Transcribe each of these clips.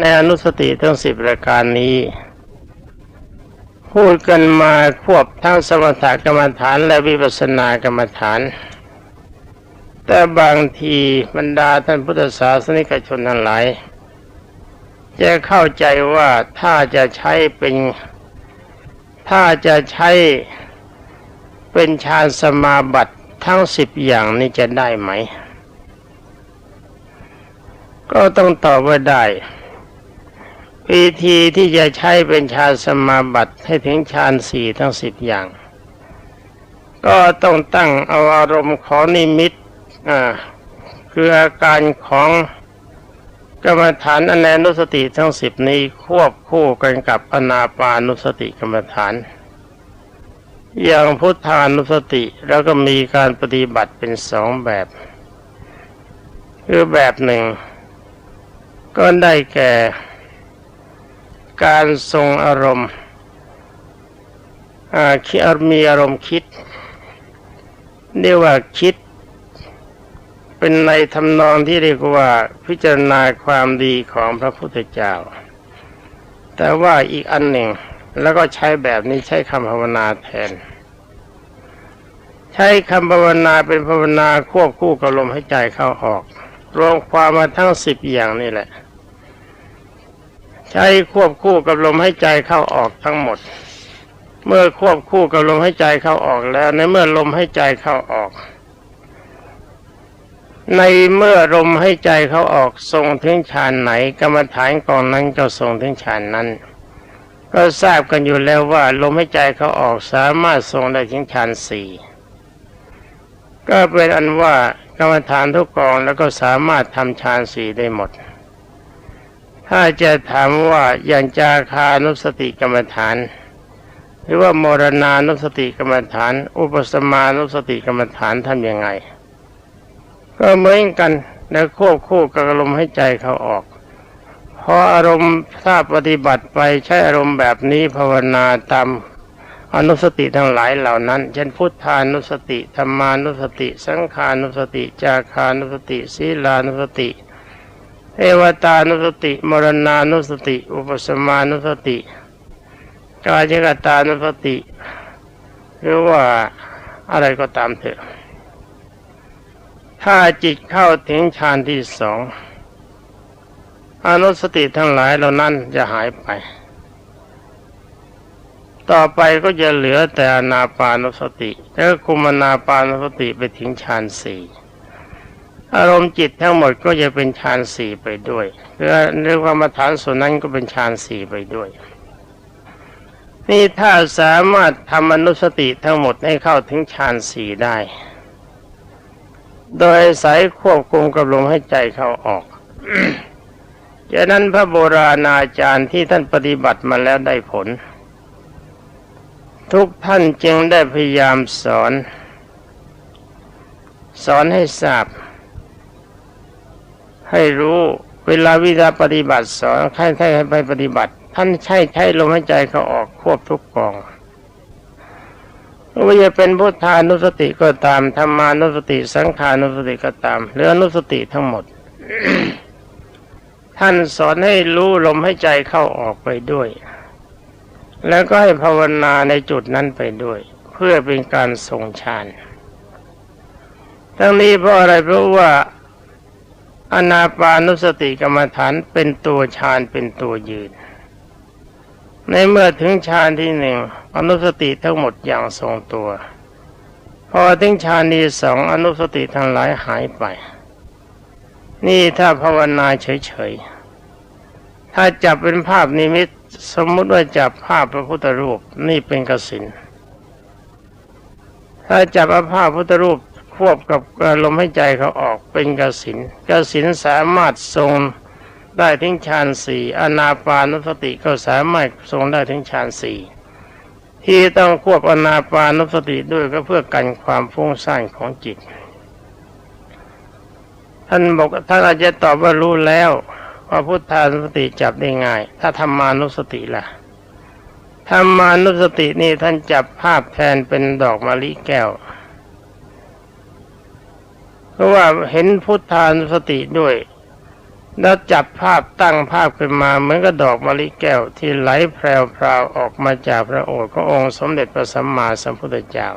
ในอนุสติทั้งสิบประการนี้ พูดกันมาควบทั้งสมถกรรมฐานและวิปัสสนากรรมฐาน แต่บางทีบรรดาท่านพุทธศาสนิกชนทั้งหลายจะเข้าใจว่าถ้าจะใช้เป็น ถ้าจะใช้เป็นฌานสมาบัติทั้งสิบอย่างนี้จะได้ไหม ก็ต้องตอบว่าได้ วิธีที่จะใช้เป็นฌานสมาบัติให้ถึงฌานสี่ทั้งสิบอย่าง ก็ต้องตั้งเอาอารมณ์ของนิมิตอ่าคืออาการของกรรมฐานอนันุสติทั้งสิบนี้ควบคู่กันกับอนาปานุสติกรรมฐาน อย่างพุทธานุสติแล้วก็มีการปฏิบัติเป็นสองแบบ คือแบบหนึ่ง ก็ได้แก่ การทรงอารมณ์คิดมีอารมณ์คิดเรียกว่าคิด เป็นในทำนองที่เรียกว่าพิจารณาความดีของพระพุทธเจ้า แต่ว่าอีกอันหนึ่งแล้วก็ใช้แบบนี้ใช้คำภาวนาแทน ใช้คำภาวนาเป็นภาวนาควบคู่กับลมหายใจเข้าออก รวมความมาทั้งสิบอย่างนี่แหละ ใช้ควบคู่กับลมใหายใจเข้าออกทั้งหมด เมื่อควบคู่กับลมใหายใจเข้าออกแล้ว ในเมื่อลมใหายใจเข้าออก ในเมื่อลมใหายใจเข้าออกทรงถึงฌานไหน กรรมฐานกองนั้นก็ทรงถึงฌานนั้น ก็ทราบกันอยู่แล้วว่า ลมใหายใจเข้าออกสามารถทรงได้ถึงฌานสี่ก็เป็นอันว่ากรรมฐานทุกกองแล้วก็สามารถทำฌานสี่ได้หมด ถ้าจะถามว่าอย่างจาคานุสติกรรมฐาน หรือว่ามรณานุสติกรรมฐาน อุปสมานุสติกรรมฐานทำยังไง ก็เหมือนกันแล้วควบคู่กับอารมณ์ให้ใจเขาออกพออารมณ์ถ้าปฏิบัติไปใช้อารมณ์แบบนี้ภาวนาตามอนุสติทั้งหลายเหล่านั้น เช่นพุทธานุสติธรรมานุสติ สังขานุสติ จาคานุสติ ศีลานุสติ เอวตานุสติ มรณานุสติ อุปสมานุสติ กายกตานุสติ หรือว่าอะไรก็ตามเถอะ ถ้าจิตเข้าถึงฌานที่สองอนุสติทั้งหลายเหล่านั้นจะหายไป ต่อไปก็จะเหลือแต่อนาปานุสติ แล้วคุมนาปานุสติไปถึงฌานสี่ อารมณ์จิตทั้งหมดก็จะเป็นฌานสี่ไปด้วยเรือเรียกว่ามาฐานส่วนนั้นก็เป็นฌานสี่ไปด้วย นี่ถ้าสามารถทำอนุสติทั้งหมดให้เข้าถึงฌานสี่ได้ โดยสายควบคุมกับลมให้ใจเข้าออกฉะนั้นพระโบราณอาจารย์ที่ท่านปฏิบัติมาแล้วได้ผล ทุกท่านจึงได้พยายามสอน สอนให้ทราบ ให้รู้เวลาวิธีปฏิบัติสอนใครใครให้ไปปฏิบัติ ท่านใช้ใช้ลมหายใจเขาออกควบทุกกองว่าจะเป็นพุทธานุสติก็ตามธรรมานุสติสังขานุสติก็ตามหรือนุสติทั้งหมด ท่านสอนให้รู้ลมให้ใจเข้าออกไปด้วย แล้วก็ให้ภาวนาในจุดนั้นไปด้วย เพื่อเป็นการทรงฌานทั้งนี้เพราะอะไรเพราะว่า อนาปานุสติกรรมฐานเป็นตัวฌานเป็นตัวยืน ในเมื่อถึงฌานที่หนึ่งอนุสติทั้งหมดอย่างทรงตัว พอถึงฌานที่สองอนุสติทั้งหลายหายไป นี่ถ้าภาวนาเฉยๆ ถ้าจับเป็นภาพนิมิตสมมุติว่าจับภาพพระพุทธรูปนี่เป็นกสินถ้าจับภาพพุทธรูป ควบกับลมให้ใจเขาออกเป็นกสินกสินสามารถทรงได้ถึงฌานสี่อนาปานุสติก็สามารถทรงได้ถึงฌานสี่ที่ต้องควบอนาปานุสติด้วยก็เพื่อกันความฟุ้งซ่านของจิต ท่านบอกท่านอาจจะตอบว่ารู้แล้วว่าพุทธานุสติจับได้ง่าย ถ้าธรรมานุสติล่ะธรรมานุสตินี่ท่านจับภาพแทนเป็นดอกมะลิแก้ว เพราะว่าเห็นพุทธานุสติด้วย แล้วจับภาพตั้งภาพขึ้นมาเหมือนกับดอกมะลิแก้วที่ไหลแพรวๆออกมาจากพระโอษฐ์ขององค์สมเด็จพระสัมมาสัมพุทธเจ้า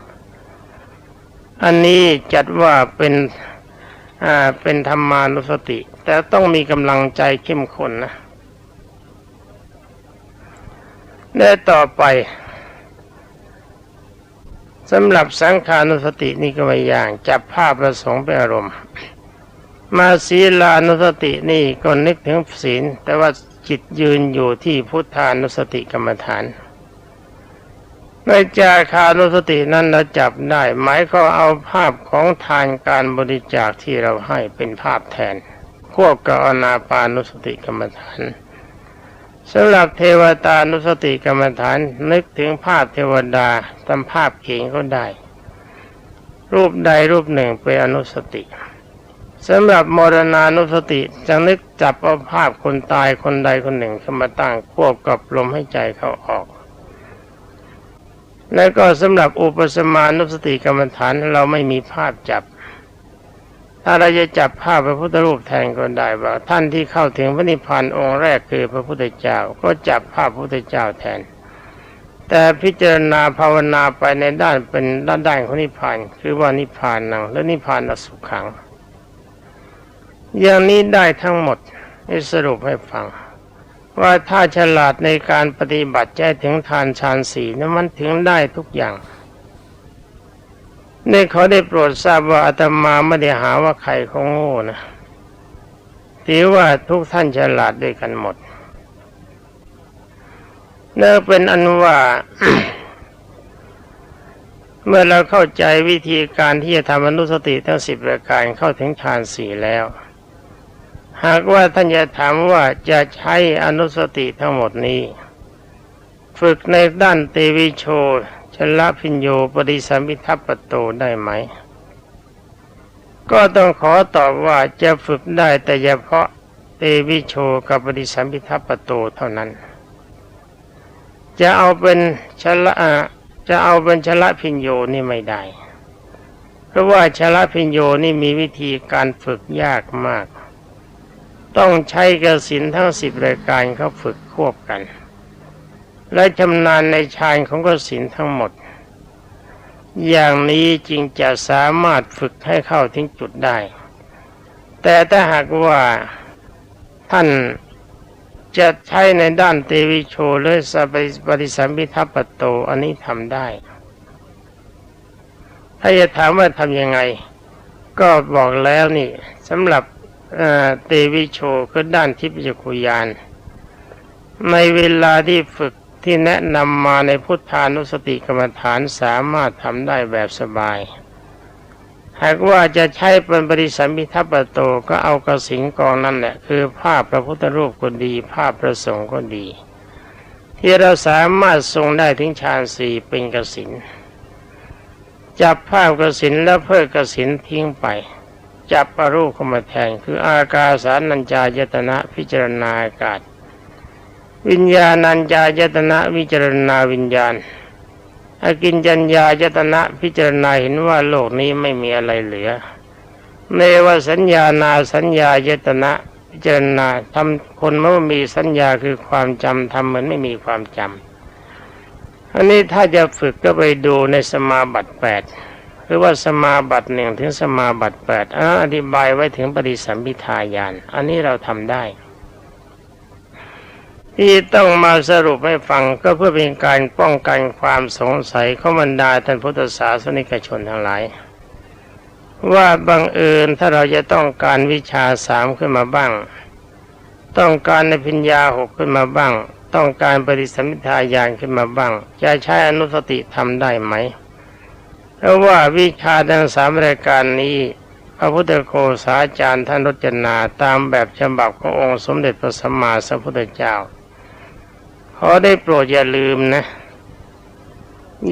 อันนี้จัดว่าเป็นอ่าเป็นธรรมานุสติ แต่ต้องมีกำลังใจเข้มข้นนะและต่อไป สำหรับสังขานุสตินี่ก็ไม่อย่าง จับภาพประสงค์เป็นอารมณ์ มาศีลานุสตินี่ก็นึกถึงศีล แต่ว่าจิตยืนอยู่ที่พุทธานุสติกรรมฐานในจาคานุสตินั้นเราจับได้ หมายก็เอาภาพของทานการบริจาคที่เราให้เป็นภาพแทน ควบกับอนาปานุสติกรรมฐาน สำหรับเทวตานุสติกรรมฐานนึกถึงภาพเทวดาทำภาพเองก็ได้ รูปใดรูปหนึ่งเป็นอนุสติสำหรับมรณานุสติจะนึกจับเอาภาพคนตายคนใดคนหนึ่งขึ้นมาตั้งควบกับลมให้ใจเขาออก และก็สำหรับอุปสมานุสติกรรมฐานเราไม่มีภาพจับ ถ้าเราจะจับภาพพระพุทธรูปแทนก็ได้ว่าท่านที่เข้าถึงพระนิพพานองค์แรกคือพระพุทธเจ้า ก็จับภาพพระพุทธเจ้าแทน แต่พิจารณาภาวนาไปในด้านเป็นด้านด้านของนิพพานคือว่านิพพานนังและนิพพานอสุขขัง อย่างนี้ได้ทั้งหมดให้สรุปให้ฟัง ว่าถ้าฉลาดในการปฏิบัติใจถึงทานฌานสีนั้นมันถึงได้ทุกอย่าง นี่เขาได้โปรดทราบว่าอาตมาไม่ได้หาว่าใครเขาโง่นะถือว่าทุกท่านฉลาดด้วยกันหมดเนั่นเป็นอันว่า เมื่อเราเข้าใจวิธีการที่จะทำอนุสติทั้งสิบประการเข้าถึงฌานสี่แล้ว หากว่าท่านจะถามว่าจะใช้อนุสติทั้งหมดนี้ ฝึกในด้านเตวิโช ชละพิญโยปริสัมพิทัปปโตได้ไหม ก็ต้องขอตอบว่าจะฝึกได้แต่เฉพาะเตวิโชกับปริสัมพิทัปโตเท่านั้น จะเอาเป็นชละจะเอาเป็นชละพิญโยนี่ไม่ได้ เพราะว่าชละพิญโยนี่มีวิธีการฝึกยากมาก ต้องใช้กสินทั้งสิบรายการเขาฝึกควบกัน และชำนาญในฌานของกสินทั้งหมด อย่างนี้จึงจะสามารถฝึกให้เข้าถึงจุดได้ แต่ถ้าหากว่าท่านจะใช้ในด้านเตวิโชหรือสปฏิสัมพิทัปปโตอันนี้ทำได้ ถ้าจะถามว่าทำยังไง ก็บอกแล้วนี่สำหรับเตวิโชคือด้านทิพยคุยาน ในเวลาที่ฝึก ที่แนะนำมาในพุทธานุสติกรรมฐานสามารถทำได้แบบสบาย หากว่าจะใช้เป็นบริสัมพิทัปโตก็เอากระสิงกองนั่นแหละ คือภาพพระพุทธรูปก็ดี ภาพพระสงฆ์ก็ดี ที่เราสามารถทรงได้ถึงฌานสี่เป็นกสินจับภาพกสินแล้วเพิกกสินทิ้งไป จับอรูปเข้ามาแทนคืออากาสารนัญจายตนะพิจารณาอากาศ วิญญาณัญญายตนะวิจารณาวิญญาณอากินจัญญายตนะพิจารณาเห็นว่าโลกนี้ไม่มีอะไรเหลือ เนวสัญญานาสัญญายตนะพิจารณาทำคนเมื่อมีสัญญาคือความจำทำเหมือนไม่มีความจำอันนี้ถ้าจะฝึกก็ไปดูในสมาบัติแปดหรือว่าสมาบัติหนึ่งถึงสมาบัติแปดอธิบายไว้ถึงปฏิสัมพิทายาน อันนี้เราทำได้ ที่ต้องมาสรุปให้ฟังก็เพื่อเป็นการป้องกันความสงสัยของบรรดาท่านพุทธศาสนิกชนทั้งหลาย ว่าบังเอิญถ้าเราจะต้องการวิชาสามขึ้นมาบ้าง ต้องการในพิญญาหกขึ้นมาบ้าง ต้องการปฏิสัมพิทายานขึ้นมาบ้าง จะใช้อนุสติทำได้ไหมเพราะว่าวิชาทั้งสามรายการนี้พระพุทธโฆษาจารย์ท่านรจนาตามแบบฉบับขององค์สมเด็จพระสัมมาสัมพุทธเจ้า ขอได้โปรดอย่าลืมนะ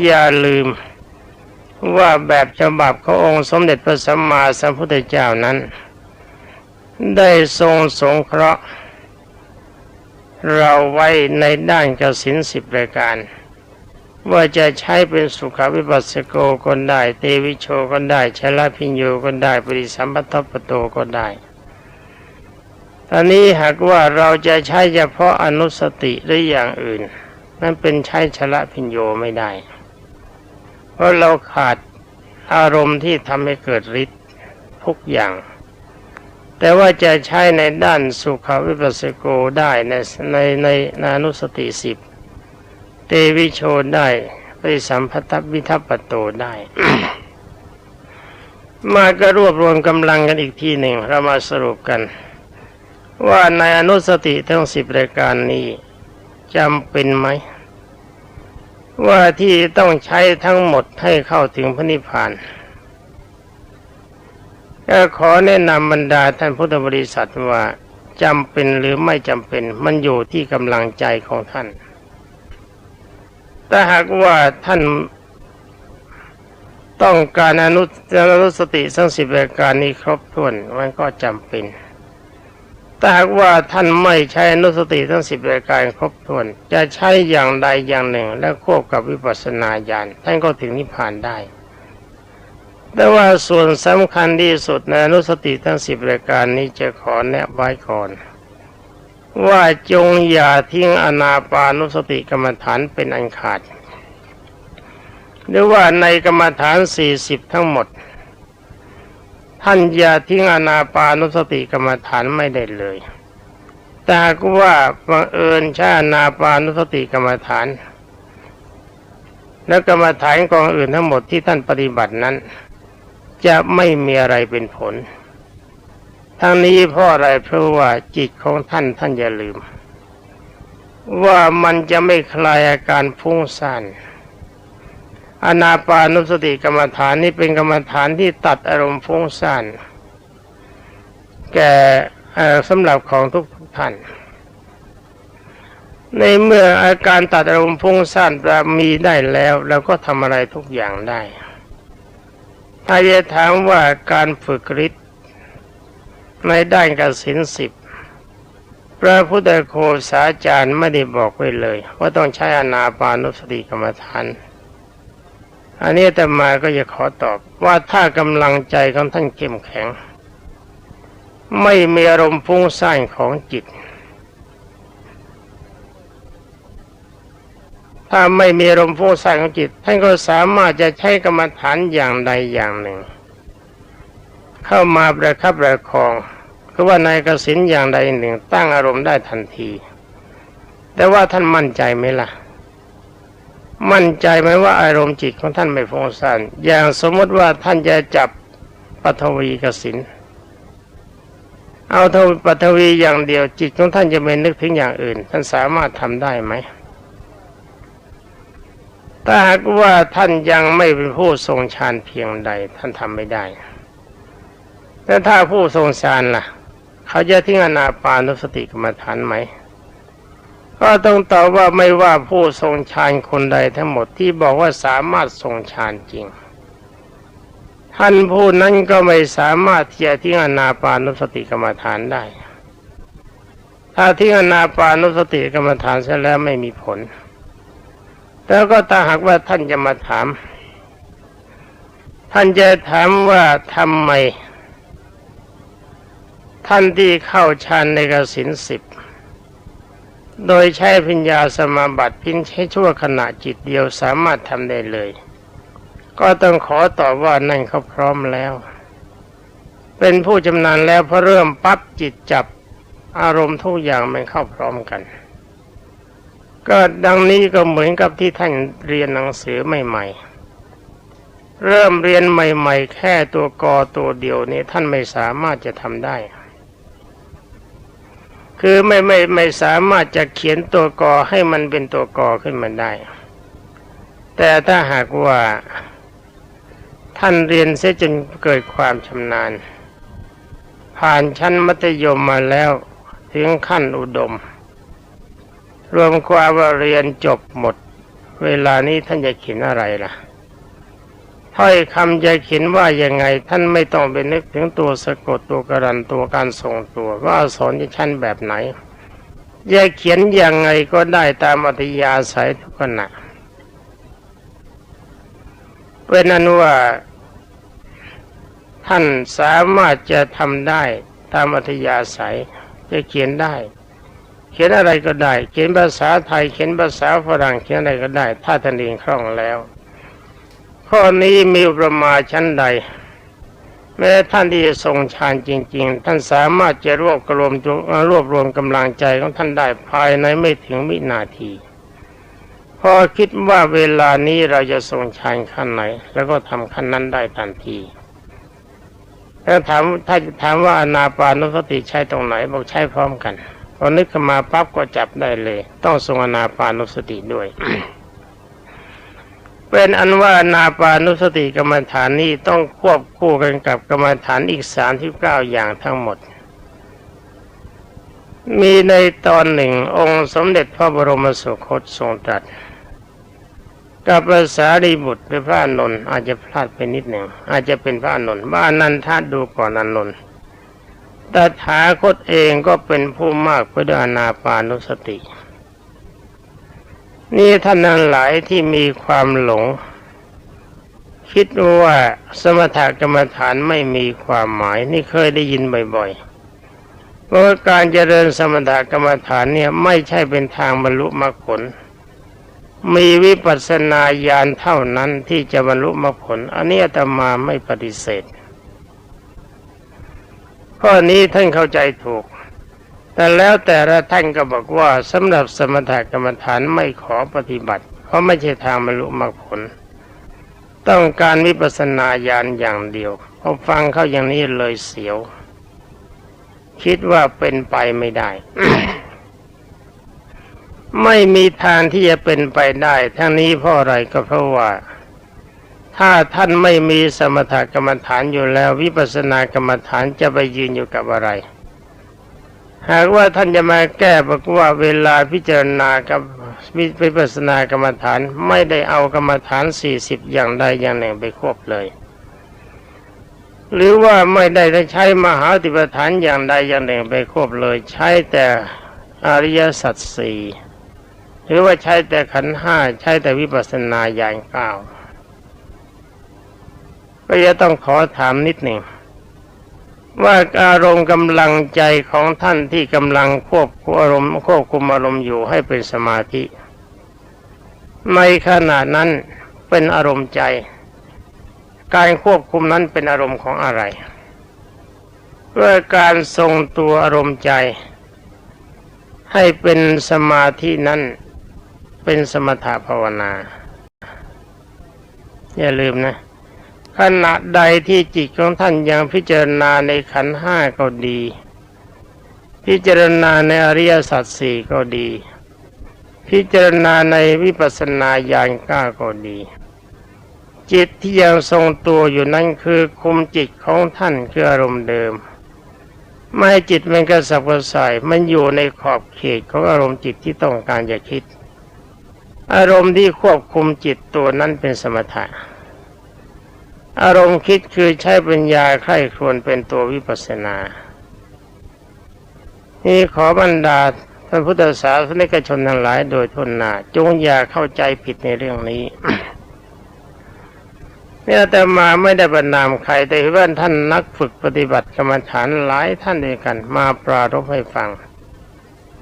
อย่าลืม ว่าแบบฉบับขององค์สมเด็จพระสัมมาสัมพุทธเจ้านั้น ได้ทรงสงเคราะห์ เราไว้ในด้านกสินสิบรายการ ว่าจะใช้เป็นสุขวิปัสสโกก็ได้ เตวิโชก็ได้ชลพิญโยก็ได้ ปริสัมพัทปโตก็ได้ อนนี้หากว่าเราจะใช้เฉพาะอนุสติหรืออย่างอื่น นั่นเป็นใช้ชละพิญโยไม่ได้ เพราะเราขาดอารมณ์ที่ทำให้เกิดฤทธิ์ทุกอย่าง แต่ว่าจะใช้ในด้านสุขวิปัสสโกได้ในในในในอนุสติสิบเตวิโชได้ปริสัมพัทธวิทัปปโตได้ มาก็รวบรวมกำลังกันอีกทีหนึ่ง เรามาสรุปกัน ว่าในอนุสติทั้งสิบรายการนี้จำเป็นไหม ว่าที่ต้องใช้ทั้งหมดให้เข้าถึงพระนิพพานก็ขอแนะนำบรรดาท่านพุทธบริษัทว่าจำเป็นหรือไม่จำเป็นมันอยู่ที่กำลังใจของท่านถ้าหากว่าท่านต้องการอนุอนุสติสังสิบรายการนี้ครบถ้วนมันก็จำเป็น ถ้าหากว่าท่านไม่ใช้อนุสติทั้งสิบรายการครบถ้วน จะใช้อย่างใดอย่างหนึ่ง และควบกับวิปัสสนาญาณท่านก็ถึงนิพพานได้ แต่ว่าส่วนสำคัญที่สุดในอนุสติทั้งสิบรายการนี้จะขอแนะไว้ก่อนว่าจงอย่าทิ้งอนาปานุสติกรรมฐานเป็นอันขาด หรือว่าในกรรมฐานสี่สิบทั้งหมด ท่านอย่าทิ้งอนาปานุสติกรรมฐานไม่ได้เลย แต่หากว่าบังเอิญใช้อนาปานุสติกรรมฐาน และกรรมฐานกองอื่นทั้งหมดที่ท่านปฏิบัตินั้น จะไม่มีอะไรเป็นผล ทั้งนี้เพราะอะไรเพราะว่าจิตของท่านท่านอย่าลืม ว่ามันจะไม่คลายอาการฟุ้งซ่าน อนาปานุสติกรรมฐานนี้เป็นกรรมฐานที่ตัดอารมณ์ฟุ้งซ่านแก่สำหรับของทุกท่าน ในเมื่ออาการตัดอารมณ์ฟุ้งซ่านมีได้แล้วเราก็ทำอะไรทุกอย่างได้ ถ้าจะถามว่าการฝึกฤทธิ์ในด้านกสินสิบพระพุทธโคสาจารย์ไม่ได้บอกไว้เลย ว่าต้องใช้อนาปานุสติกรรมฐาน อันนี้แต่มาก็จะขอตอบว่าถ้ากำลังใจของท่านเข้มแข็ง ไม่มีอารมณ์ฟุ้งซ่านของจิต ถ้าไม่มีอารมณ์ฟุ้งซ่านของจิต ท่านก็สามารถจะใช้กรรมฐานอย่างใดอย่างหนึ่ง เข้ามาประคับประคองคือว่าในกสินอย่างใดหนึ่ง ตั้งอารมณ์ได้ทันที แต่ว่าท่านมั่นใจไหมล่ะ มั่นใจไหมว่าอารมณ์จิตของท่านไม่ฟุ้งซ่านอย่างสมมติว่าท่านจะจับปฐวีกสินเอาทวปฐวีอย่างเดียวจิตของท่านจะไม่นึกถึงอย่างอื่น ท่านสามารถทำได้ไหมถ้าหากว่าท่านยังไม่เป็นผู้ทรงฌานเพียงใด ท่านทำไม่ได้แต่ถ้าผู้ทรงฌานล่ะ เขาจะทิ้งอนาปานุสติกรรมฐานไหม ก็ต้องตอบว่าไม่ว่าผู้ทรงฌานคนใดทั้งหมดที่บอกว่าสามารถทรงฌานจริง ท่านผู้นั้นก็ไม่สามารถที่จะทิ้งอนาปานุสติกรรมฐานได้ ถ้าทิ้งอนาปานุสติกรรมฐานเสร็จแล้วไม่มีผล แล้วก็ถ้าหากว่าท่านจะมาถาม ท่านจะถามว่าทำไม ท่านที่เข้าฌานในกสินสิบ โดยใช้พิญญาสมาบัติพินใช้ชั่วขณะจิตเดียวสามารถทำได้เลย ก็ต้องขอตอบว่านั่นเขาพร้อมแล้ว เป็นผู้จำนานแล้วพอเริ่มปั๊บจิตจับอารมณ์ทุกอย่างมันเข้าพร้อมกัน ก็ดังนี้ก็เหมือนกับที่ท่านเรียนหนังสือใหม่ๆ เริ่มเรียนใหม่ ๆ แค่ตัวกอตัวเดียวนี้ท่านไม่สามารถจะทำได้ คือไม่ไม่ไม่สามารถจะเขียนตัวกอให้มันเป็นตัวกอขึ้นมาได้ แต่ถ้าหากว่าท่านเรียนเสียจนเกิดความชำนาญ ผ่านชั้นมัธยมมาแล้วถึงขั้นอุดม รวมความว่าเรียนจบหมด เวลานี้ท่านจะเขียนอะไรล่ะ ถ้อยคำจเขียนว่ายังไงท่านไม่ต้องไปนึกถึงตัวสะกดตัวการันตัวการส่งตัวว่าสอักษรจะชั้นแบบไหนจะเขียนยังไงก็ได้ตามอัธยาศัยทุกขณะเป็นนั้นว่า ท่านสามารถจะทำได้ตามอัธยาศัย จะเขียนได้ เขียนอะไรก็ได้ เขียนภาษาไทย เขียนภาษาฝรั่งเขียนอะไรก็ได้ ถ้าท่านเองคล่องแล้ว ข้อนี้มีประมาชั้นใด แม้ท่านที่จะทรงฌานจริง ๆ ท่านสามารถจะรวบรวมรวบรวมกำลังใจของท่านได้ภายในไม่ถึงวินาที พอคิดว่าเวลานี้เราจะทรงฌานขั้นไหน แล้วก็ทำขั้นนั้นได้ทันทีถ้าถามถ้าถามว่าอนาปานุสติใช้ตรงไหนบอกใช้พร้อมกันพอนึกขึ้นมาปั๊บก็จับได้เลย ต้องทรงอนาปานุสติด้วย เป็นอันว่านาปานุสติกรรมฐานนี้ต้องควบคู่กันกับกรรมฐานอีกสามที่เก้าอย่างทั้งหมด มีในตอนหนึ่งองค์สมเด็จพระบรมสุคตทรงตรัสกับภาษาดีบุตรหรือพระนนท์อาจจะพลาดไปนิดหนึ่งอาจจะเป็นพระนนท์ว่าอนันทาดูก่อนอนนท์แต่ถาคตเองก็เป็นผู้มากไปด้วยอนาปานุสติ นี่ท่านนั้นหลายที่มีความหลง คิดว่าสมถกรรมฐานไม่มีความหมาย นี่เคยได้ยินบ่อยๆเพราะการเจริญสมถกรรมฐานเนี่ยไม่ใช่เป็นทางบรรลุมรรคผล มีวิปัสสนาญาณเท่านั้นที่จะบรรลุมรรคผล อันนี้อาตมาไม่ปฏิเสธข้อนี้ท่านเข้าใจถูก แต่แล้วแต่ละท่านก็บอกว่าสำหรับสมถกรรมฐานไม่ขอปฏิบัติ เพราะไม่ใช่ทางบรรลุมรรคผล ต้องการวิปัสสนาญาณอย่างเดียวพอฟังเขาอย่างนี้เลยเสียว คิดว่าเป็นไปไม่ได้ ไม่มีทางที่จะเป็นไปได้ทั้งนี้เพราะอะไรก็เพราะว่าถ้าท่านไม่มีสมถกรรมฐานอยู่แล้ว วิปัสสนากรรมฐานจะไปยืนอยู่กับอะไร หากว่าท่านจะมาแก้บอกว่าเวลาพิจารณากับวิปัสสนากรรมฐานไม่ได้เอากรรมฐานสี่สิบอย่างใดอย่างหนึ่งไปควบเลย หรือว่าไม่ได้ใช้มหาติปฐานอย่างใดอย่างหนึ่งไปควบเลย ใช้แต่อริยสัจสี่หรือว่าใช้แต่ขันห้าใช้แต่วิปัสสนาญาณเก้าก็จะต้องขอถามนิดหนึ่ง ว่าอารมณ์กำลังใจของท่านที่กำลังควบคุมอารมณ์ควบคุมอารมณ์อยู่ให้เป็นสมาธิ ในขณะนั้นเป็นอารมณ์ใจ การควบคุมนั้นเป็นอารมณ์ของอะไรเพื่อการทรงตัวอารมณ์ใจ ให้เป็นสมาธินั้นเป็นสมถภาวนา อย่าลืมนะ ขณะใดที่จิตของท่านยังพิจารณาในขันห้าก็ดี พิจารณาในอริยสัจสี่ก็ดี พิจารณาในวิปัสสนาญาณก้าก็ดี จิตที่ยังทรงตัวอยู่นั้นคือคุมจิตของท่านคืออารมณ์เดิม ไม่ให้จิตมันกระสับกระส่ายมันอยู่ในขอบเขตของอารมณ์จิตที่ต้องการจะคิด อารมณ์ที่ควบคุมจิตตัวนั้นเป็นสมถะ อารมณ์คิดคือใช้ปัญญาใคร่ครวญเป็นตัววิปัสสนา นี่ขอบรรดาท่านพุทธศาสนิกชนทั้งหลายโดยทุนหนาจงอย่าเข้าใจผิดในเรื่องนี้เนี่ยแต่มาไม่ได้ประนามใครแต่ว่าท่านนักฝึกปฏิบัติกรรมฐานหลายท่านด้วยกันมาปรารภให้ฟัง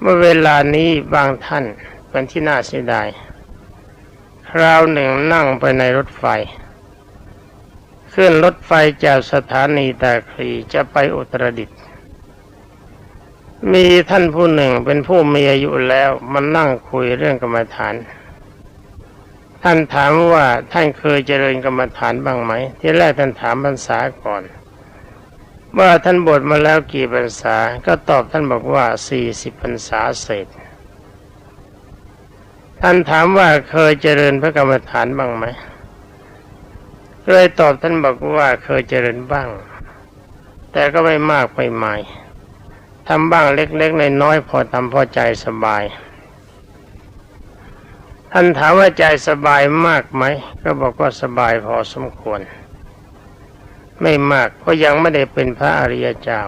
เมื่อเวลานี้บางท่านเป็นที่น่าเสียดาย คราวหนึ่งนั่งไปในรถไฟ ขึ้นรถไฟจากสถานีตาคลีจะไปอุตรดิตถ์มีท่านผู้หนึ่งเป็นผู้มีอายุแล้วมันนั่งคุยเรื่องกรรมฐาน ท่านถามว่าท่านเคยเจริญกรรมฐานบ้างไหม ที่แรกท่านถามพรรษาก่อน ว่าท่านบวชมาแล้วกี่พรรษา ก็ตอบท่านบอกว่าสี่สิบพรรษาเศษ ท่านถามว่าเคยเจริญพระกรรมฐานบ้างไหม เลยตอบท่านบอกว่าเคยเจริญบ้าง แต่ก็ไม่มากไม่ไม่ทำบ้างเล็กๆในน้อยพอทำพอใจสบาย ท่านถามว่าใจสบายมากไหม ก็บอกว่าสบายพอสมควร ไม่มากเพราะยังไม่ได้เป็นพระอริยเจ้า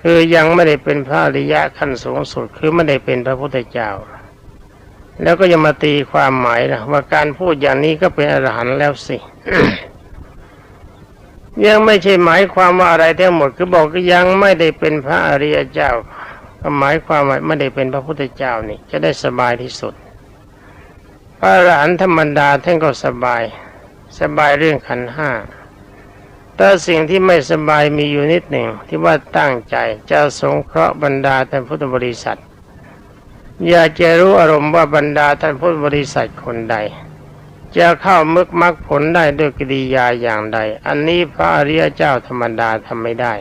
คือยังไม่ได้เป็นพระอริยะขั้นสูงสุดคือไม่ได้เป็นพระพุทธเจ้า แล้วก็ยังมาตีความหมายนะว่าการพูดอย่างนี้ก็เป็นอรหันต์แล้วสิยังไม่ใช่หมายความว่าอะไรทั้งหมดคือบอกก็ยังไม่ได้เป็นพระอริยเจ้าหมายความว่าไม่ได้เป็นพระพุทธเจ้านี่ จะได้สบายที่สุด พระอรหันต์ธรรมดาท่านก็สบาย สบายเรื่องขันห้าแต่สิ่งที่ไม่สบายมีอยู่นิดหนึ่งที่ว่าตั้งใจจะสงเคราะห์บรรดาท่านพุทธบริษัท อยากจะรู้อารมณ์ว่าบรรดาท่านพุทธบริษัทคนใด จะเข้ามึกมักผลได้ด้วยกิริยาอย่างใด อันนี้พระอริยเจ้าธรรมดาทำไม่ได้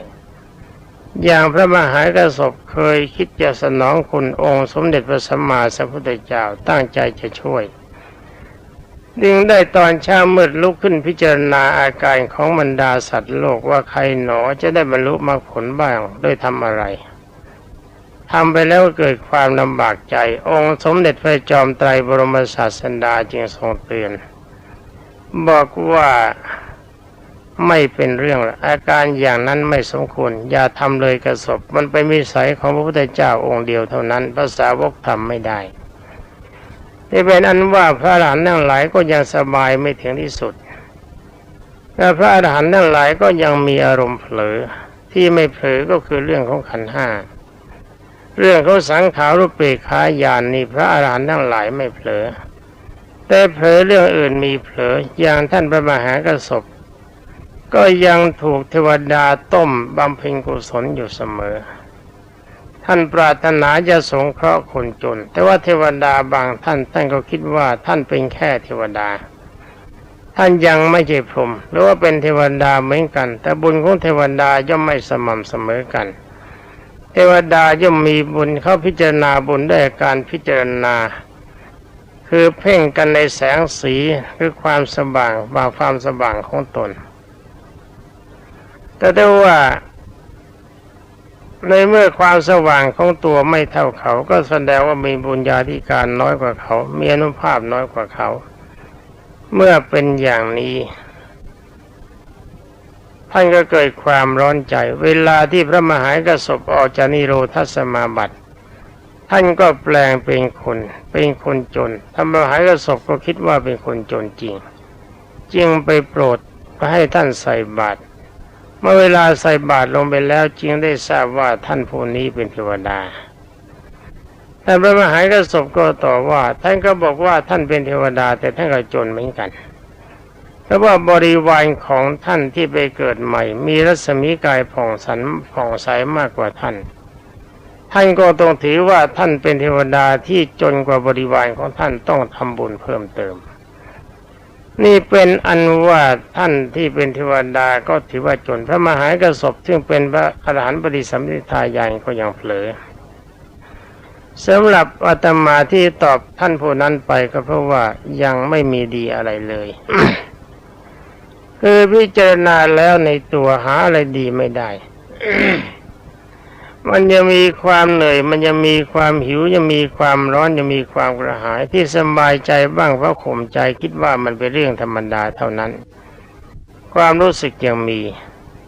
อย่างพระมหากระสบเคยคิดจะสนองคุณองค์สมเด็จพระสัมมาสัมพุทธเจ้าตั้งใจจะช่วยดึงได้ตอนเช้ามืดลุกขึ้นพิจารณาอาการของบรรดาสัตว์โลกว่าใครหนอจะได้บรรลุมรรคผลบ้างด้วยทำอะไร ทำไปแล้วเกิดความลำบากใจ องค์สมเด็จพระจอมไตรบรมศาสดาจึงทรงเตือน บอกว่าไม่เป็นเรื่องอาการอย่างนั้นไม่สมควร อย่าทำเลยกระสบมันเป็นวิสัยของพระพุทธเจ้าองค์เดียวเท่านั้นภาษาวกทำไม่ได้ที่เป็นอันว่าพระอรหันต์ทั้งหลายก็ยังสบายไม่ถึงที่สุดและพระอรหันต์ทั้งหลายก็ยังมีอารมณ์เผลอที่ไม่เผลอก็คือเรื่องของขันห้า เรื่องเขาสังขารรูปเปกขายานนี่พระอรหันต์ทั้งหลายไม่เผลอ แต่เผลอเรื่องอื่นมีเผลออย่างท่านพระมหากระสบก็ยังถูกเทวดาต้มบำเพ็ญกุศลอยู่เสมอ ท่านปรารถนาจะสงเคราะห์คนจน แต่ว่าเทวดาบางท่านท่านก็คิดว่าท่านเป็นแค่เทวดา ท่านยังไม่ใช่พรหมหรือว่าเป็นเทวดาเหมือนกัน แต่บุญของเทวดาย่อมไม่สม่ำเสมอกัน เทวดาย่อมมีบุญเข้าพิจารณาบุญด้วยการพิจารณา คือเพ่งกันในแสงสีคือความสว่างบางความสว่างของตน แต่ได้ว่า ในเมื่อความสว่างของตัวไม่เท่าเขา ก็แสดงว่ามีบุญญาธิการน้อยกว่าเขา มีอนุภาพน้อยกว่าเขา เมื่อเป็นอย่างนี้ ท่านก็เกิดความร้อนใจ เวลาที่พระมหากระสบออกจากนิโรธสมาบัติท่านก็แปลงเป็นคน เป็นคนจนธรรมหากระสบก็คิดว่าเป็นคนจนจริง จึงไปโปรดให้ท่านใส่บาตรเมื่อเวลาใส่บาตรลงไปแล้วจึงได้ทราบว่าท่านผู้นี้เป็นเทวดา แต่พระมหากระสบก็ตอบว่า ท่านก็บอกว่าท่านเป็นเทวดาแต่ท่านก็จนเหมือนกัน ราะว่าบริวารของท่านที่ไปเกิดใหม่ มีรัศมีกายผ่องสันผ่องใสมากกว่าท่าน ท่านก็ต้องถือว่าท่านเป็นเทวดาที่จนกว่าบริวารของท่านต้องทำบุญเพิ่มเติม นี่เป็นอันว่าท่านที่เป็นเทวดาก็ถือว่าจนพระมหากระสบซึ่งเป็นพระอรหันต์ปฏิสัมพิทายานก็ยังเผลอสำหรับอาตมาที่ตอบท่านผู้นั้นไปก็เพราะว่ายังไม่มีดีอะไรเลย คือพิจารณาแล้วในตัวหาอะไรดีไม่ได้ มันยังมีความเหนื่อย มันยังมีความหิวยังมีความร้อนยังมีความกระหายที่สบายใจบ้างเพราะข่มใจคิดว่ามันเป็นเรื่องธรรมดาเท่านั้น ความรู้สึกยังมี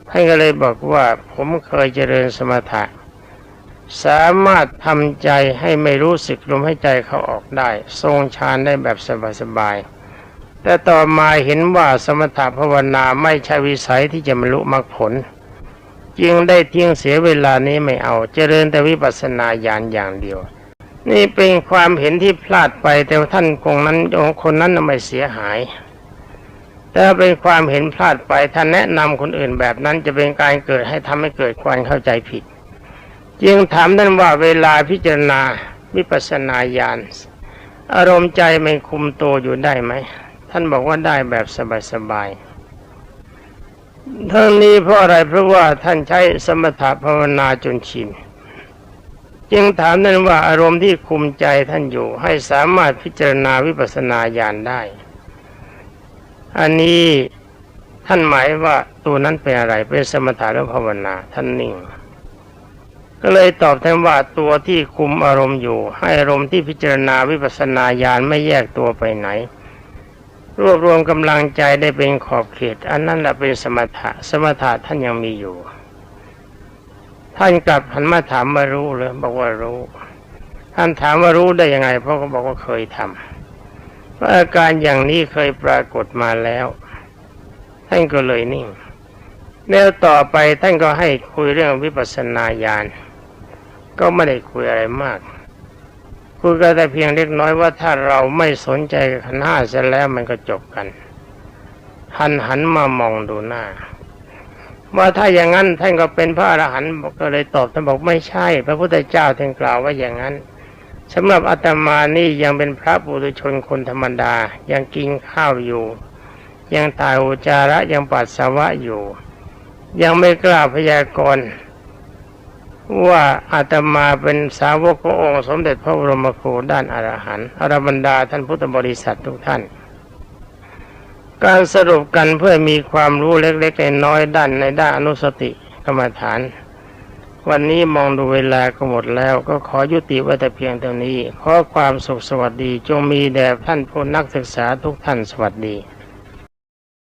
ท่านก็เลยบอกว่าผมเคยเจริญสมถะสามารถทำใจให้ไม่รู้สึกลมหายใจเขาออกได้ ทรงฌานได้แบบสบายๆ แต่ต่อมาเห็นว่าสมถะภาวนาไม่ใช่วิสัยที่จะบรรลุมรรคผล จึงได้เที่ยงเสียเวลานี้ไม่เอาเจริญแต่วิปัสสนาญาณอย่างเดียว นี่เป็นความเห็นที่พลาดไปแต่ท่านคงนั้นองคนนั้นไม่เสียหายแต่เป็นความเห็นพลาดไปท่านแนะนำคนอื่นแบบนั้นจะเป็นการเกิดให้ทำให้เกิดความเข้าใจผิด จึงถามท่านว่าเวลาพิจารณาวิปัสสนาญาณอารมณ์ใจมันคุมตัวอยู่ได้ไหม ท่านบอกว่าได้แบบสบายๆทั้งนี้เพราะอะไรเพราะว่าท่านใช้สมถะภาวนาจนชินจึงถามท่านว่าอารมณ์ที่คุมใจท่านอยู่ให้สามารถพิจารณาวิปัสสนาญาณได้ อันนี้ท่านหมายว่าตัวนั้นเป็นอะไรเป็นสมถะหรือภาวนาท่านนิ่ง ก็เลยตอบแทนว่าตัวที่คุมอารมณ์อยู่ ให้อารมณ์ที่พิจารณาวิปัสสนาญาณไม่แยกตัวไปไหน รวบรวมกำลังใจได้เป็นขอบเขต อันนั้นแหละเป็นสมถะสมถะท่านยังมีอยู่ ท่านกลับหันมาถามมารู้เลยบอกว่ารู้ ท่านถามว่ารู้ได้ยังไงเพราะเขาบอกว่าเคยทำว่าอาการอย่างนี้เคยปรากฏมาแล้ว ท่านก็เลยนิ่งแนวต่อไปท่านก็ให้คุยเรื่องวิปัสสนาญาณก็ไม่ได้คุยอะไรมาก คุยกันแต่เพียงเล็กน้อยว่าถ้าเราไม่สนใจขันห้าเสร็จแล้วมันก็จบกันหันหันมามองดูหน้า ว่าถ้าอย่างนั้นท่านก็เป็นพระอรหันต์ก็เลยตอบท่านบอกไม่ใช่ พระพุทธเจ้าท่านกล่าวว่าอย่างนั้นสำหรับอาตมานี่ยังเป็นพระปุถุชนคนธรรมดา ยังกินข้าวอยู่ ยังตายอุจาระยังปัสสาวะอยู่ ยังไม่กล้าพยากรณ์ ว่าอาตมาเป็นสาวกขององค์สมเด็จพระบรมครูด้านอรหันต์อรบรรดาท่านพุทธบริษัททุกท่าน การสรุปกันเพื่อมีความรู้เล็กๆน้อยๆด้านในด้านอนุสติกรรมฐาน วันนี้มองดูเวลาก็หมดแล้ว ก็ขอยุติไว้แต่เพียงเท่านี้ ขอความสุขสวัสดีจงมีแด่ท่านผู้นักศึกษาทุกท่านสวัสดี